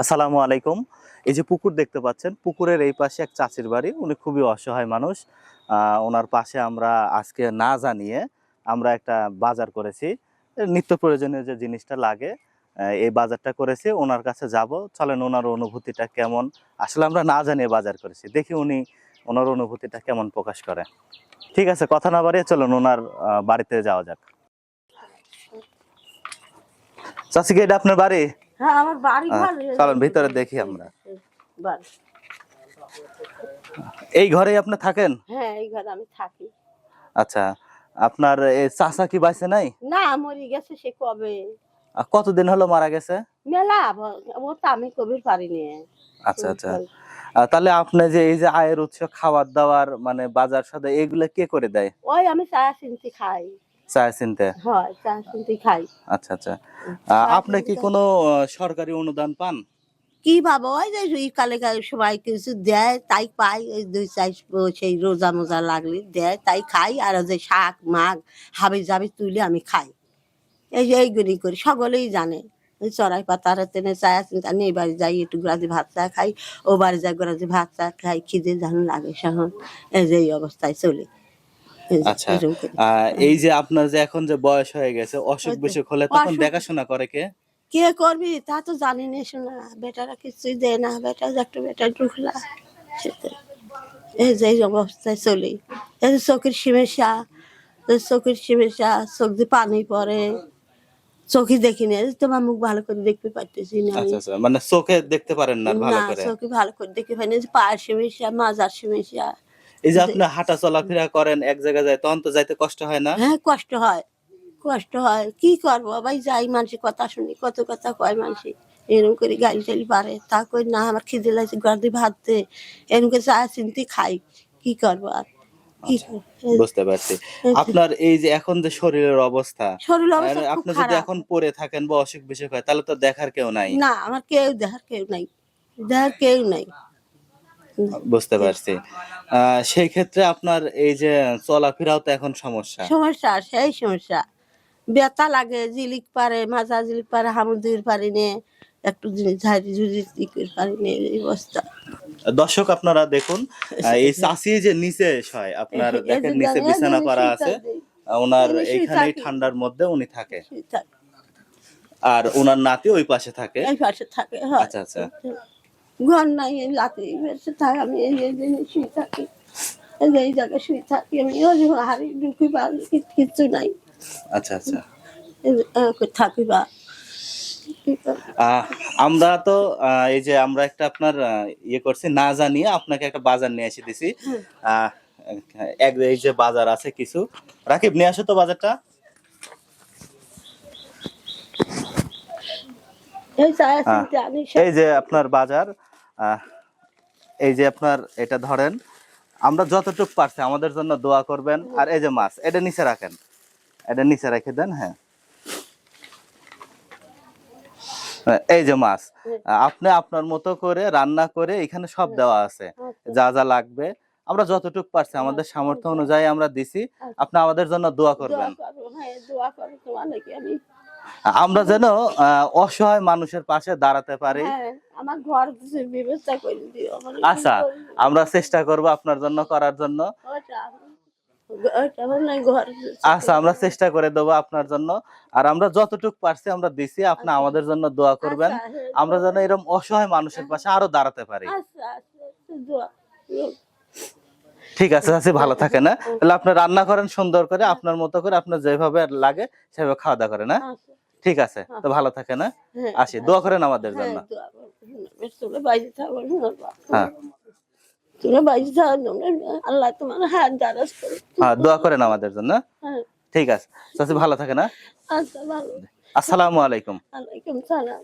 আসসালামু আলাইকুম। এই যে পুকুর দেখতে পাচ্ছেন, পুকুরের এই পাশে এক চাচির বাড়ি। উনি খুবই অসহায় মানুষ। ওনার পাশে আমরা আজকে না জানিয়ে আমরা একটা বাজার করেছি। নিত্য প্রয়োজনীয় যে জিনিসটা লাগে এই বাজারটা করেছি। ওনার কাছে যাব। চলেন ওনার অনুভূতিটা কেমন? আসলে আমরা না জানিয়ে বাজার করেছি। দেখি উনি ওনার অনুভূতিটা কেমন প্রকাশ করে। ঠিক আছে, কথা না বাড়িয়ে চলুন ওনার বাড়িতে যাওয়া যাক। চাচি কি এটা আপনার বাড়ি? হ্যাঁ আমার বাড়ি ঘর চলেন ভিতরে দেখি আমরা। এই ঘরেই আপনি থাকেন? হ্যাঁ এই ঘরে আমি থাকি। আচ্ছা আপনার এই চাচা কি বাইছে নাই? না মরি গেছে সে কবে? কতদিন হলো মারা গেছে? মেলা ও তো আমি কবির পারিনি আচ্ছা আচ্ছা। তাহলে আপনি যে এই যে আয়ের উৎস খাবার দাবার মানে বাজার সাথে এগুলো কে করে দেয়? ওই আমি চা চিনতে খাই। চা চিনতে হয় চা চিনতে খাই। আচ্ছা আচ্ছা। আহ, আপনি কি কোনো সরকারি অনুদান পান? কি ওই যে এই কালে কালে সবাই কিছু দেয় তাই পাই ওই দুই চাই সেই রোজা মোজা লাগলে দেয় তাই খাই। আর ওই যে শাক মাগ হাবি জাবি তুলে আমি খাই। এই যে এইগুলি করি সকলেই জানে। ওই চড়াই পাতার তেনে চা চিন্তা নেই বাড়ি যাই একটু গ্রাজি ভাত চা খাই। ও বাড়ি যাই গ্রাজি ভাত চা খাই খিদে যেন লাগে সহন। এই যে এই অবস্থায় চলে। আচ্ছা এই যে আপনার যে এখন যে বয়স হয়ে গেছে অসুখ বিসুখ হলে তখন দেখাশোনা করে কে? কে করবি? তা তো জানি না শোনা। বেটারা কিছুই দেয় না। বেটা একটা বেটা ঢুকলা এই যে অবস্থায় চলি। এই চোখের চোখের চোখ দিয়ে পানি পড়ে। চোখে দেখি না তোমার মুখ ভালো করে দেখতে পারতেছি না আচ্ছা আচ্ছা মানে চোখে দেখতে পারেন না ভালো না করে? চোখে ভালো করে দেখতে যে পায়ের সমস্যা মাজার সমস্যা এই যে আপনি হাঁটা চলাফেরা করেন এক জায়গায় যায় তখন তো যাইতে কষ্ট হয় না? হ্যাঁ কষ্ট হয় কষ্ট হয়। কি করব? ভাই যাই মানুষের কথা শুনি কত কথা কয় মানুষ এরকম করে গাড়ি টাড়ি পারে তা কই না আমার খিদে লাগছে গাড়ি ভাত দে। এরকম করে চা চিনতে খাই। কি করব আর? আচ্ছা, বুঝতে পারছি। আপনার এই যে এখন যে শরীরের অবস্থা অবস্থা আপনি যদি এখন পড়ে থাকেন বা অসুখ বিসুখ হয় তাহলে তো দেখার কেউ নাই। না আমার কেউ দেখার কেউ নাই। দেখার কেউ নাই। বুঝতে পারছি। সেই ক্ষেত্রে আপনার এই যে চলাফেরাও তো এখন সমস্যা। সমস্যা সেই সমস্যা। ব্যথা লাগে জিলিক পারে মাজা জিলিক পারে হামুর দুই পারি নে একটু জিনিস ঝাড়ি ঝুড়ি পারি নে এই অবস্থা। দর্শক আপনারা দেখুন এই চাষি যে নিচে শয় আপনার দেখেন নিচে বিছানা করা আছে ওনার এই যে এইখানে শীত থাকে। ঠান্ডার মধ্যে উনি থাকে। আর ওনার নাতি ওই পাশে থাকে। এই পাশে থাকে আচ্ছা আচ্ছা। ঘর নাই এই লাতি বেশি থাকে আমি এই এই শুয়ে থাকি এই জায়গায় শুয়ে থাকি আমি যে ঢুকি বা কিচ্ছু নাই। আচ্ছা আচ্ছা। থাকি বা আমরা তো এই যে আমরা একটা আপনার ইয়ে করছি না জানিয়ে আপনাকে একটা বাজার নিয়ে এসে দিছি। এক এই যে বাজার আছে কিছু। রাকিব নিয়ে আসো তো বাজারটা। এই যে আপনার বাজার। এই যে আপনার এটা ধরেন আমরা যতটুকু পারছি আমাদের জন্য দোয়া করবেন। আর এই যে মাছ এটা নিচে রাখেন। এটা নিচে রেখে দেন হ্যাঁ। হ্যাঁ, এই যে মাছ আপনি আপনার মতো করে রান্না করে এখানে সব দেওয়া আছে। আচ্ছা। যা যা লাগবে আমরা যতটুকু পারছি আমাদের সামর্থ্য অনুযায়ী আমরা দিছি। আপনি আমাদের জন্য দোয়া করবেন। হ্যাঁ, আমরা যেন অসহায় মানুষের পাশে দাঁড়াতে পারি। হ্যাঁ, আমার ঘর ব্যবস্থা করে দিও আচ্ছা আমরা চেষ্টা করব আপনার জন্য করার জন্য। মানে আচ্ছা আমরা চেষ্টা করে দেবো আপনার জন্য। আর আমরা যতটুকু পারছি আমরা দিছি আপনি আমাদের জন্য দোয়া করবেন। আচ্ছা, হ্যাঁ, আমরা যেন এরকম অসহায় মানুষের পাশে আরও দাঁড়াতে পারি। আচ্ছা আচ্ছা আচ্ছা। ঠিক আছে চাচি ভালো থাকে না তাহলে আপনি রান্না করেন সুন্দর করে আপনার মতো করে আপনার যেভাবে লাগে সেভাবে খাওয়া দাওয়া করেন হ্যাঁ। আচ্ছা, ঠিক আছে তো ভালো থাকে না? হ্যাঁ, আসি দোয়া করেন আমাদের হ্যাঁ, জন্য। হ্যাঁ। তোমরা আল্লাহ তোমার হাত দ্বারস্থ হ্যাঁ দোয়া করেন আমাদের জন্য। হ্যাঁ, ঠিক আছে। চাচি ভালো থাকে না? আচ্ছা ভালো। আসসালামু আলাইকুম। আলাইকুম সালাম।